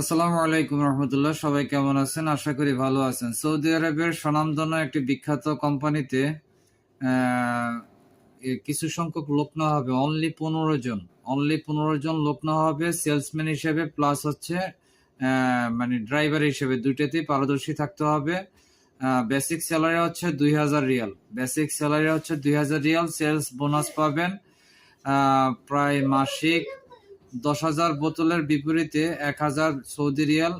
আসসালামু আলাইকুম রহমতুল্লাহ, সবাই কেমন আছেন? আশা করি ভালো আছেন। সৌদি আরবের স্বনামধন্য একটি বিখ্যাত কোম্পানিতে কিছু সংখ্যক লোক নেওয়া হবে অনলি পনেরো জন। অনলি পনেরো জন লোক নেওয়া হবে সেলসম্যান হিসেবে প্লাস হচ্ছে মানে ড্রাইভার হিসেবে, দুইটাতেই পারদর্শী থাকতে হবে। বেসিক স্যালারি হচ্ছে দুই হাজার রিয়াল। বেসিক স্যালারি হচ্ছে দুই হাজার রিয়াল সেলস বোনাস পাবেন। প্রায় মাসিক দশ হাজার বোতলের বিপরীতে এক হাজার সৌদি রিয়াল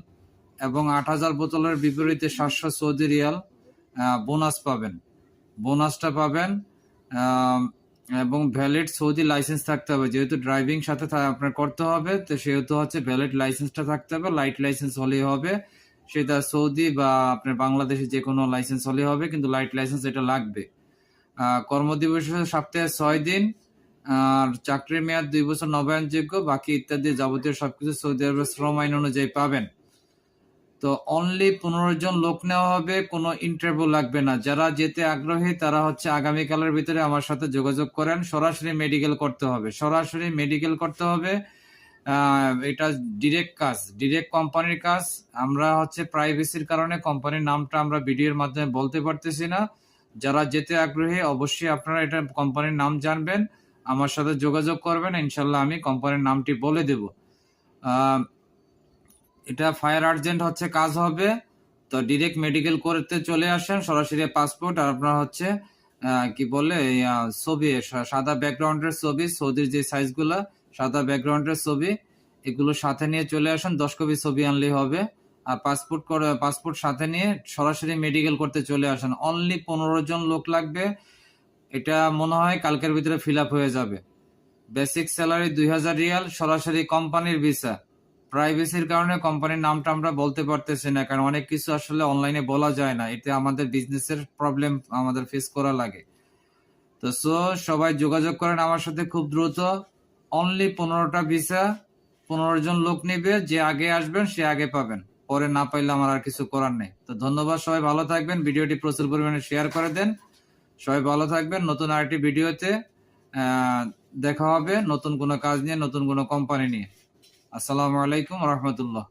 এবং আট হাজার বোতলের বিপরীতে সাতশো সৌদি রিয়াল বোনাস পাবেন। বোনাসটা পাবেন এবং ভ্যালিড সৌদি লাইসেন্স থাকতে হবে। যেহেতু ড্রাইভিং সাথে আপনার করতে হবে, তো সেহেতু হচ্ছে ভ্যালিড লাইসেন্সটা থাকতে হবে লাইট লাইসেন্স হলেই হবে। সেটা সৌদি বা আপনার বাংলাদেশে যে কোনো লাইসেন্স হলেই হবে, কিন্তু লাইট লাইসেন্স এটা লাগবে। কর্মদিবস সপ্তাহে ছয় দিন আর চাকরির মেয়াদ দুই বছর নবায়নযোগ্য, বাকি ইত্যাদি যাবতীয় সবকিছু সৌদি আরবের শ্রম আইন অনুযায়ী পাবেন। তো অনলি পনেরো জন লোক নেওয়া হবে, কোনো ইন্টারভিউ লাগবে না। যারা যেতে আগ্রহী, তারা হচ্ছে আগামীকালের ভিতরে আমার সাথে যোগাযোগ করেন। সরাসরি মেডিকেল করতে হবে। সরাসরি মেডিকেল করতে হবে এটা ডিরেক্ট কাজ ডিরেক্ট কোম্পানির কাজ। আমরা হচ্ছে প্রাইভেসির কারণে কোম্পানির নামটা আমরা ভিডিওর মাধ্যমে বলতে পারতেছি না। যারা যেতে আগ্রহী, অবশ্যই আপনারা এটা কোম্পানির নাম জানবেন। আমার সাথে যোগাযোগ করবেন, ইনশাল্লাহ আমি কোম্পানির নামটি বলে দেব। এটা ফায়ার আর্জেন্ট হচ্ছে, কাজ হবে। তো ডিরেক্ট মেডিকেল করতে চলে আসেন, সরাসরি পাসপোর্ট আর আপনার হচ্ছে কি বলে ছবি সাদা ব্যাকগ্রাউন্ডের ছবি, সৌদির যে সাইজগুলো সাদা ব্যাকগ্রাউন্ডের ছবি, এগুলো সাথে নিয়ে চলে আসেন, দশ কপি ছবি আনলেই হবে। আর পাসপোর্ট পাসপোর্ট সাথে নিয়ে সরাসরি মেডিকেল করতে চলে আসেন। অনলি পনেরো জন লোক লাগবে। এটা মনে হয় কালকের ভিতরে ফিল আপ হয়ে যাবে। বেসিক স্যালারি দুই হাজার রিয়াল, সরাসরি কোম্পানির ভিসা প্রাইভেসির কারণে কোম্পানির নামটা আমরা বলতে পারতেছি না, কারণ অনেক কিছু আসলে অনলাইনে বলা যায় না। এতে আমাদের বিজনেসের প্রবলেম আমাদের ফেস করা লাগে। তো সো সবাই যোগাযোগ করেন আমার সাথে খুব দ্রুত। অনলি পনেরোটা ভিসা পনেরো জন লোক নেবে, যে আগে আসবেন, সে আগে পাবেন। পরে না পাইলে আমার আর কিছু করার নেই। তো, ধন্যবাদ সবাই, ভালো থাকবেন। ভিডিওটি প্রচুর পরিমাণে শেয়ার করে দেন। সবাই ভালো থাকবেন। নতুন আরেকটি ভিডিওতে দেখা হবে নতুন কোনো কাজ নিয়ে, নতুন কোনো কোম্পানি নিয়ে। আসসালামু আলাইকুম রহমতুল্লাহ।